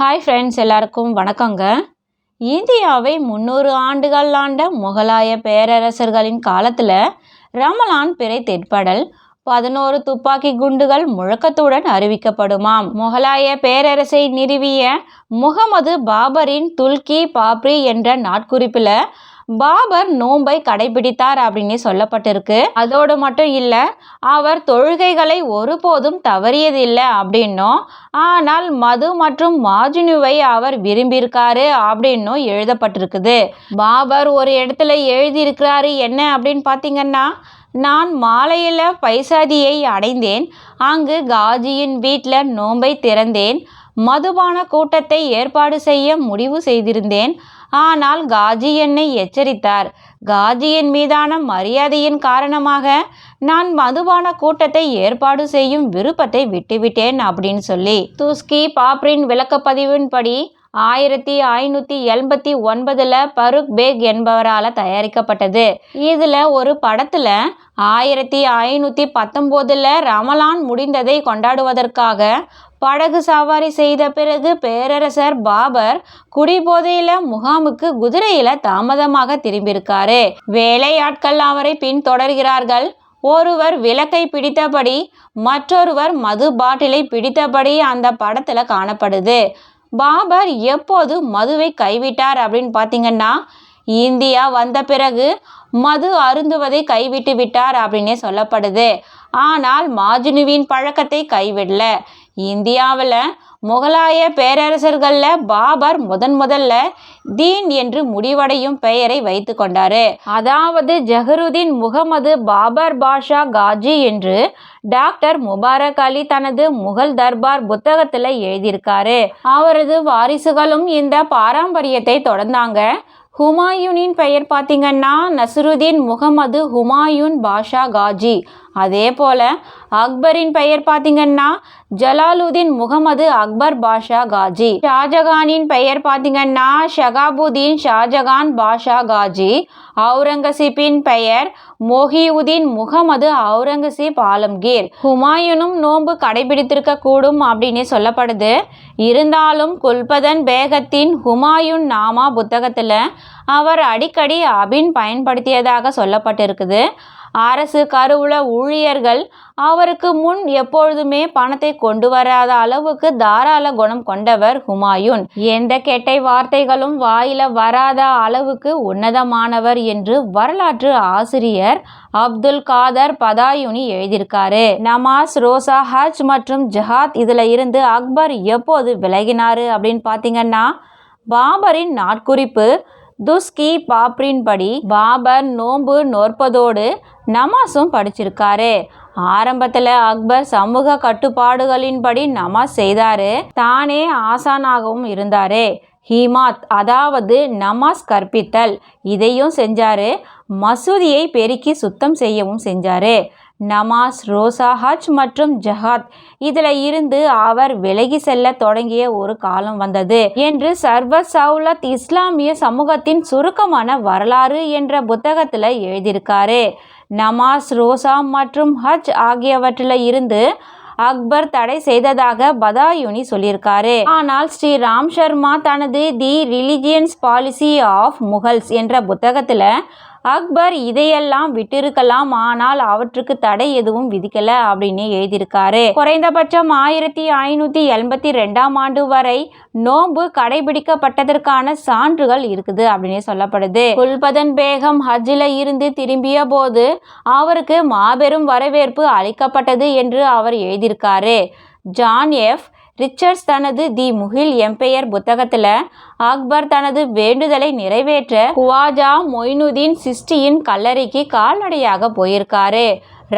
Hi friends எல்லாருக்கும் வணக்கங்க. இந்தியாவை முந்நூறு ஆண்டுகள் ஆண்ட முகலாய பேரரசர்களின் காலத்தில் ரமலான் பிறை தெற்படல் பதினோரு துப்பாக்கி குண்டுகள் முழக்கத்துடன் அறிவிக்கப்படுமாம் முகலாய பேரரசை நிறுவிய முகமது பாபரின் துல்கி பாப்ரி என்ற நாட்குறிப்பில் பாபர் நோன்பை கடைபிடித்தார் அப்படின்னு சொல்லப்பட்டிருக்கு. அதோடு மட்டும் இல்லை அவர் தொழுகைகளை ஒருபோதும் தவறியதில்லை அப்படின்னும் ஆனால் மது மற்றும் மாஜினுவை அவர் விரும்பியிருக்காரு அப்படின்னும் எழுதப்பட்டிருக்குது. பாபர் ஒரு இடத்துல எழுதியிருக்கிறாரு என்ன அப்படின்னு பார்த்தீங்கன்னா நான் மாலையில் பைசாதியை அடைந்தேன் அங்கு காஜியின் வீட்டில் நோன்பை திறந்தேன் மதுபான கூட்டத்தை ஏற்பாடு செய்ய முடிவு செய்திருந்தேன் ஆனால் காஜி என்னை எச்சரித்தார். காஜியின் மீதான மரியாதையின் காரணமாக நான் மதுபான கூட்டத்தை ஏற்பாடு செய்யும் விருப்பத்தை விட்டுவிட்டேன் அப்படின்னு சொல்லி துஸ்கி பாப்ரின் விளக்கப்பதிவின்படி ஆயிரத்தி ஐநூற்றி எண்பத்தி ஒன்பதில் பருக் பேக் என்பவரால் தயாரிக்கப்பட்டது. இதில் ஒரு படத்தில் ஆயிரத்தி ஐநூற்றி பத்தொம்போதில் ரமலான் முடிந்ததை கொண்டாடுவதற்காக படகு சவாரி செய்த பிறகு பேரரசர் பாபர் குடிபோதையில முகாமுக்கு குதிரையில தாமதமாக திரும்பியிருக்காரு. வேலையாட்கள் அவரை பின்தொடர்கிறார்கள். ஒருவர் விளக்கை பிடித்தபடி மற்றொருவர் மது பாட்டிலை பிடித்தபடி அந்த படத்துல காணப்படுது. பாபர் எப்போது மதுவை கைவிட்டார் அப்படின்னு பார்த்தீங்கன்னா இந்தியா வந்த பிறகு மது அருந்துவதை கைவிட்டு விட்டார் அப்படின்னே சொல்லப்படுது. ஆனால் மாஜினுவின் பழக்கத்தை கைவிடல. இந்தியாவில் முகலாய பேரரசர்களில் பாபர் முதன் முதல்ல தீன் என்று முடிவடையும் பெயரை வைத்து கொண்டார். அதாவது ஜஹருதீன் முகமது பாபர் பாஷா காஜி என்று டாக்டர் முபாரக் அலி தனது முகல் தர்பார் புத்தகத்தில் எழுதியிருக்காரு. அவரது வாரிசுகளும் இந்த பாரம்பரியத்தை தொடர்ந்தாங்க. ஹுமாயூனின் பெயர் பார்த்தீங்கன்னா நசருதீன் முகமது ஹுமாயூன் பாஷா காஜி. அதே போல் அக்பரின் பெயர் பார்த்தீங்கன்னா ஜலாலுதீன் முகமது அக்பர் பாஷா காஜி. ஷாஜகானின் பெயர் பார்த்தீங்கன்னா ஷகாபுதீன் ஷாஜகான் பாஷா காஜி. அவுரங்கசீப்பின் பெயர் மொஹியுதீன் முகமது அவுரங்கசீப் ஆலம்கீர். ஹுமாயூனும் நோன்பு கடைபிடித்திருக்க கூடும் அப்படின்னு சொல்லப்படுது. இருந்தாலும் குல்பதன் பேகத்தின் ஹுமாயூன் நாமா புத்தகத்தில் அவர் அடிக்கடி அபின் பயன்படுத்தியதாக சொல்லப்பட்டிருக்குது. அரசு கருவூல ஊழியர்கள் அவருக்கு முன் எப்பொழுதுமே பணத்தை கொண்டு வராத அளவுக்கு தாராள குணம் கொண்டவர் ஹுமாயூன். எந்த கெட்டை வார்த்தைகளும் வாயில வராத அளவுக்கு உன்னதமானவர் என்று வரலாற்று ஆசிரியர் அப்துல் காதர் பதாயுனி எழுதியிருக்காரு. நமாஸ் ரோசா ஹஜ் மற்றும் ஜஹாத் இதுல இருந்து அக்பர் எப்போது விலகினாரு அப்படின்னு பார்த்தீங்கன்னா பாபரின் நாட்குறிப்பு துஸ்கி பாப்ரின் படி பாபர் நோன்பு நோற்பதோடு நமாஸும் படிச்சிருக்காரு. ஆரம்பத்தில் அக்பர் சமூக கட்டுப்பாடுகளின்படி நமாஸ் செய்தாரு. தானே ஆசானாகவும் இருந்தாரு. ஹிமாத் அதாவது நமாஸ் கற்பித்தல் இதையும் செஞ்சாரு. மசூதியை பெருக்கி சுத்தம் செய்யவும் செஞ்சாரு. நமாஸ் ரோசா ஹஜ் மற்றும் ஜஹாத். இதில் இருந்து அவர் விலகி செல்ல தொடங்கிய ஒரு காலம் வந்தது என்று சர்வ சவுலத் இஸ்லாமிய சமூகத்தின் சுருக்கமான வரலாறு என்ற புத்தகத்தில் எழுதியிருக்காரு. நமாஸ் ரோசா மற்றும் ஹஜ் ஆகியவற்றில் இருந்து அக்பர் தடை செய்ததாக பதாயுனி சொல்லியிருக்காரு. ஆனால் ஸ்ரீ ராம் சர்மா தனது the religions policy of Mughals என்ற புத்தகத்தில் அக்பர் இதையெல்லாம் விட்டிருக்கலாம் ஆனால் அவற்றுக்கு தடை எதுவும் விதிக்கல அப்படின்னு எழுதியிருக்காரு. குறைந்தபட்சம் ஆயிரத்தி ஐநூத்தி எண்பத்தி ரெண்டாம் ஆண்டு வரை நோன்பு கடைபிடிக்கப்பட்டதற்கான சான்றுகள் இருக்குது அப்படின்னு சொல்லப்படுது. குல்பதன் பேகம் ஹஜ்ஜில் இருந்து திரும்பிய போது அவருக்கு மாபெரும் வரவேற்பு அளிக்கப்பட்டது என்று அவர் எழுதியிருக்காரு. John F. ரிச்சர்ட்ஸ் தனது தி முகில் எம்பையர் புத்தகத்தில் அக்பர் தனது வேண்டுதலை நிறைவேற்ற குவாஜா மொய்னுதீன் சிஸ்டியின் கல்லறைக்கு கால்நடையாக போயிருக்காரு.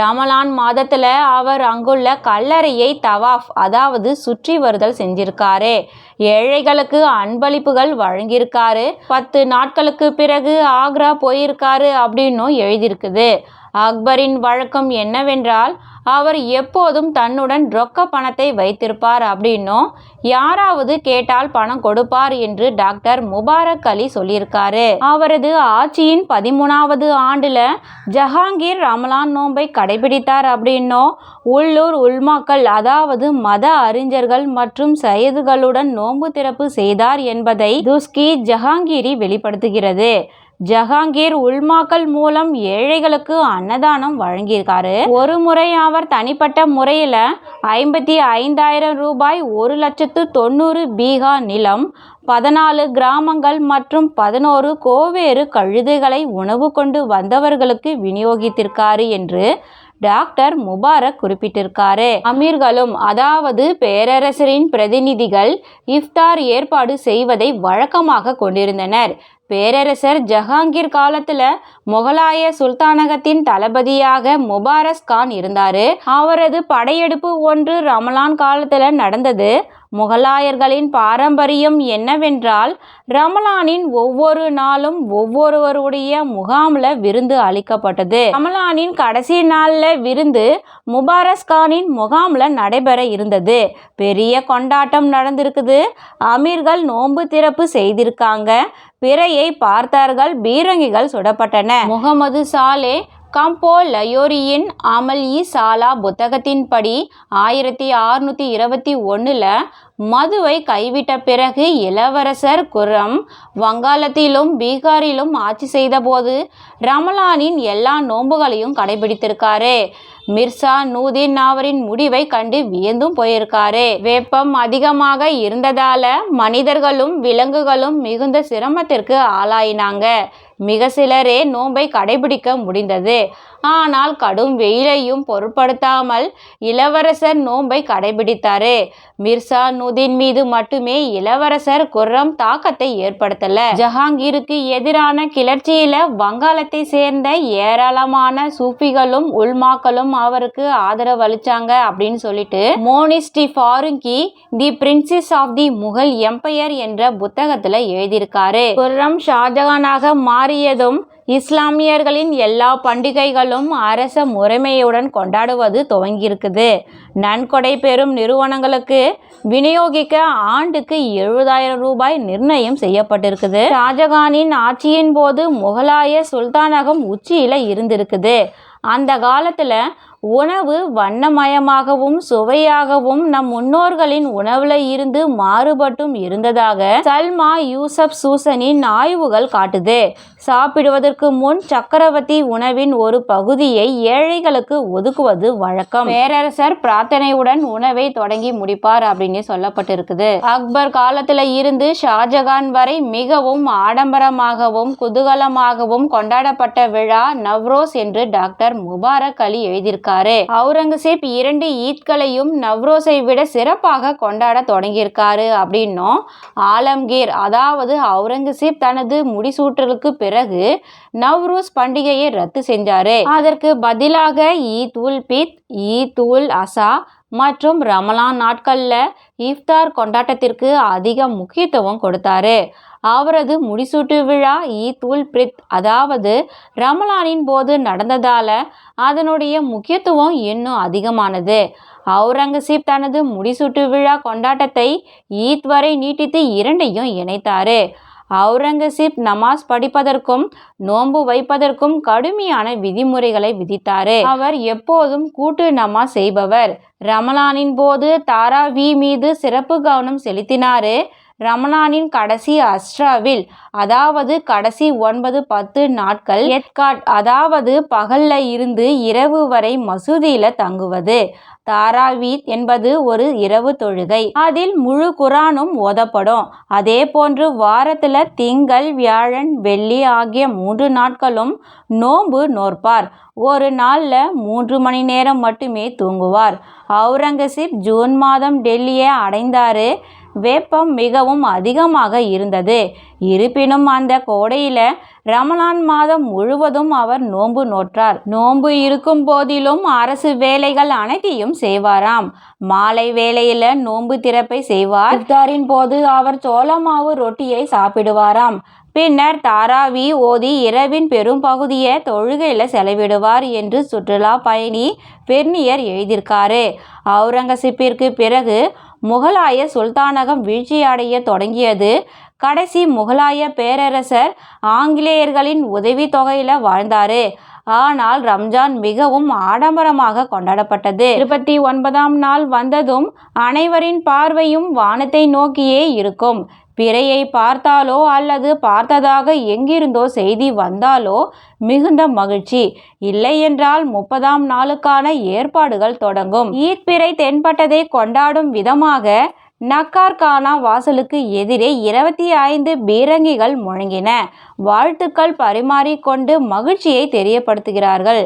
ரமலான் மாதத்தில் அவர் அங்குள்ள கல்லறையை தவாஃப் அதாவது சுற்றி வருதல் செஞ்சிருக்காரு. ஏழைகளுக்கு அன்பளிப்புகள் வழங்கியிருக்காரு. பத்து நாட்களுக்கு பிறகு ஆக்ரா போயிருக்காரு அப்படின்னும் எழுதியிருக்குது. அக்பரின் வழக்கம் என்னவென்றால் அவர் எப்போதும் தன்னுடன் ரொக்க பணத்தை வைத்திருப்பார் அப்படின்னும் யாராவது கேட்டால் பணம் கொடுப்பார் என்று டாக்டர் முபாரக் அலி சொல்லியிருக்காரு. அவரது ஆட்சியின் பதிமூணாவது ஆண்டுல ஜஹாங்கீர் ரமலான் நோன்பை கடைபிடித்தார் அப்படின்னும் உள்ளூர் உள்மாக்கள் அதாவது மத அறிஞர்கள் மற்றும் சையதுகளுடன் நோன்பு திறப்பு செய்தார் என்பதை துஸ்கி ஜஹாங்கீரி வெளிப்படுத்துகிறது. ஜஹாங்கீர் உல்மாக்கள் மூலம் ஏழைகளுக்கு அன்னதானம் வழங்கியிருக்காரு. ஒரு முறை அவர் தனிப்பட்ட முறையில் ஐம்பத்தி ஐந்தாயிரம் ரூபாய் ஒரு லட்சத்து தொண்ணூறு பீகா நிலம் பதினாலு கிராமங்கள் மற்றும் பதினோரு கோவேறு கழுதைகளை உணவு கொண்டு வந்தவர்களுக்கு விநியோகித்திருக்காரு என்று டாக்டர் முபாரக் குறிப்பிட்டிருக்காரு. அமீர்களும் அதாவது பேரரசரின் பிரதிநிதிகள் இஃப்தார் ஏற்பாடு செய்வதை வழக்கமாக கொண்டிருந்தனர். பேரரசர் ஜஹாங்கீர் காலத்துல முகலாய சுல்தானகத்தின் தளபதியாக முபாரஸ் கான் இருந்தாரு. அவரது படையெடுப்பு ஒன்று ரமலான் காலத்துல நடந்தது. முகலாயர்களின் பாரம்பரியம் என்னவென்றால் ரமலானின் ஒவ்வொரு நாளும் ஒவ்வொருவருடைய முகாமில் விருந்து அளிக்கப்பட்டது. ரமலானின் கடைசி நாளில் விருந்து முபாரஸ் கானின் முகாமில் நடைபெற இருந்தது. பெரிய கொண்டாட்டம் நடந்திருக்குது. அமீர்கள் நோன்பு திறப்பு செய்திருக்காங்க. பிறையை பார்த்தார்கள் பீரங்கிகள் சுடப்பட்டன. முகமது சாலே கம்போ லயோரியின் அமல் இ சாலா புத்தகத்தின்படி ஆயிரத்தி ஆறுநூற்றி இருபத்தி ஒன்றில் மதுவை கைவிட்ட பிறகு இளவரசர் குரம் வங்காளத்திலும் பீகாரிலும் ஆட்சி செய்தபோது ரமலானின் எல்லா நோன்புகளையும் கடைபிடித்திருக்காரு. மிர்சா நூதீன் நாவரின் முடிவை கண்டு வியந்தும் போயிருக்காரு. வெப்பம் அதிகமாக இருந்ததால மனிதர்களும் விலங்குகளும் மிகுந்த சிரமத்திற்கு ஆளாயினாங்க. மிக சிலரே நோன்பை கடைபிடிக்க முடிந்தது. ஆனால் கடும் வெயிலையும் பொருட்படுத்தாமல் இளவரசர் நோன்பை கடைபிடித்தாரு. மிர்சா நுதின் மீது மட்டுமே இளவரசர் குர்ரம் தாக்கத்தை ஏற்படுத்தல. ஜஹாங்கீருக்கு எதிரான கிளர்ச்சியில வங்காளத்தை சேர்ந்த ஏராளமான சூஃபிகளும் உல்மாக்களும் அவருக்கு ஆதரவு அளிச்சாங்க அப்படின்னு சொல்லிட்டு மோனிஸ்டி Faruqui the princess of the Mughal empire என்ற புத்தகத்துல எழுதியிருக்காரு. குர்ரம் ஷாஜகானாக மாறியதும் இஸ்லாமியர்களின் எல்லா பண்டிகைகளும் அரச முறைமையுடன் கொண்டாடுவது துவங்கியிருக்குது. நன்கொடை பெறும் நிறுவனங்களுக்கு விநியோகிக்க ஆண்டுக்கு எழுபதாயிரம் ரூபாய் நிர்ணயம் செய்யப்பட்டிருக்குது. ஷாஜகானின் ஆட்சியின் போது முகலாய சுல்தானகம் உச்சியில் இருந்திருக்குது. அந்த காலத்தில் உணவு வண்ணமயமாகவும் சுவையாகவும் நம் முன்னோர்களின் உணவுல இருந்து மாறுபட்டும் இருந்ததாக சல்மா யூசப் சூசனின் ஆய்வுகள் காட்டுது. சாப்பிடுவதற்கு முன் சக்கரவர்த்தி உணவின் ஒரு பகுதியை ஏழைகளுக்கு ஒதுக்குவது வழக்கம். பேரரசர் பிரார்த்தனையுடன் உணவை தொடங்கி முடிப்பார் அப்படின்னு சொல்லப்பட்டிருக்குது. அக்பர் காலத்துல இருந்து ஷாஜகான் வரை மிகவும் ஆடம்பரமாகவும் குதூகலமாகவும் கொண்டாடப்பட்ட விழா நவ்ரோஸ் என்று டாக்டர் முபாரக் அலி எழுதியிருக்காரு. அவுரங்கசீப் இரண்டு ஈத்களையும் நவ்ரோஸை விட சிறப்பாக கொண்டாட தொடங்கியிருக்காரு அப்படின்னும் ஆலம்கீர் அதாவது அவுரங்கசீப் தனது முடிசூற்றலுக்கு பிறகு நவ்ரூஸ் பண்டிகையை ரத்து செஞ்சாரு. அதற்கு பதிலாக ஈத் உல் பித் ஈத் உல் அசா மற்றும் ரமலான் நாட்கள்ல இஃப்தார் கொண்டாட்டத்திற்கு அதிக முக்கியத்துவம் கொடுத்தாரு. அவரது முடிசூட்டு விழா ஈத் உல் பிரித் அதாவது ரமலானின் போது நடந்ததால அதனுடைய முக்கியத்துவம் இன்னும் அதிகமானது. அவுரங்கசீப் தனது முடிசூட்டு விழா கொண்டாட்டத்தை ஈத் வரை நீட்டித்து இரண்டையும் இணைத்தாரு. அவுரங்கசீப் நமாஸ் படிப்பதற்கும் நோன்பு வைப்பதற்கும் கடுமையான விதிமுறைகளை விதித்தாரு. அவர் எப்போதும் கூட்டு நமாஸ் செய்பவர். ரமலானின் போது தாராவி மீது சிறப்பு கவனம் செலுத்தினாரு. ரமணானின் கடைசி அஸ்ட்ராவில் அதாவது கடைசி ஒன்பது பத்து நாட்கள் எட்காட் அதாவது பகல்ல இருந்து இரவு வரை மசூதியில் தங்குவது. தாராவீத் என்பது ஒரு இரவு தொழுகை. அதில் முழு குரானும் ஓதப்படும். அதே போன்று வாரத்தில் திங்கள் வியாழன் வெள்ளி ஆகிய மூன்று நாட்களும் நோன்பு நோற்பார். ஒரு நாளில் மூன்று மணி நேரம் மட்டுமே தூங்குவார். அவுரங்கசீப் ஜூன் மாதம் டெல்லியை அடைந்தாரு. வெப்பம் மிகவும் அதிகமாக இருந்தது. இருப்பினும் அந்த கோடையில் ரமலான் மாதம் முழுவதும் அவர் நோன்பு நோற்றார். நோன்பு இருக்கும் போதிலும் அரசு வேலைகள் அனைத்தையும் செய்வாராம். மாலை வேளையில் நோன்பு திறப்பை செய்வார். இஃப்தாரின் போது அவர் சோளமாவு ரொட்டியை சாப்பிடுவாராம். பின்னர் தாராவி ஓதி இரவின் பெரும் பகுதியை தொழுகையில் செலவிடுவார் என்று சுற்றுலா பயணி பெர்னியர் எழுதியிருக்காரு. அவுரங்கசீப்பிற்கு பிறகு முகலாய சுல்தானகம் வீழ்ச்சியடைய தொடங்கியது. கடைசி முகலாய பேரரசர் ஆங்கிலேயர்களின் உதவி தொகையில் வாழ்ந்தார். ஆனால் ரம்ஜான் மிகவும் ஆடம்பரமாக கொண்டாடப்பட்டது. இருபத்தி ஒன்பதாம் நாள் வந்ததும் அனைவரின் பார்வையும் வானத்தை நோக்கியே இருக்கும். பிறையை பார்த்தாலோ அல்லது பார்த்ததாக எங்கிருந்தோ செய்தி வந்தாலோ மிகுந்த மகிழ்ச்சி. இல்லை என்றால் முப்பதாம் நாளுக்கான ஏற்பாடுகள் தொடங்கும். ஈத் பிறை தென்பட்டதை கொண்டாடும் விதமாக நக்கார்கானா வாசலுக்கு எதிரே இருபத்தி ஐந்து பீரங்கிகள் முழங்கின. வாழ்த்துக்கள் பரிமாறிக்கொண்டு மகிழ்ச்சியை தெரியப்படுத்துகிறார்கள்.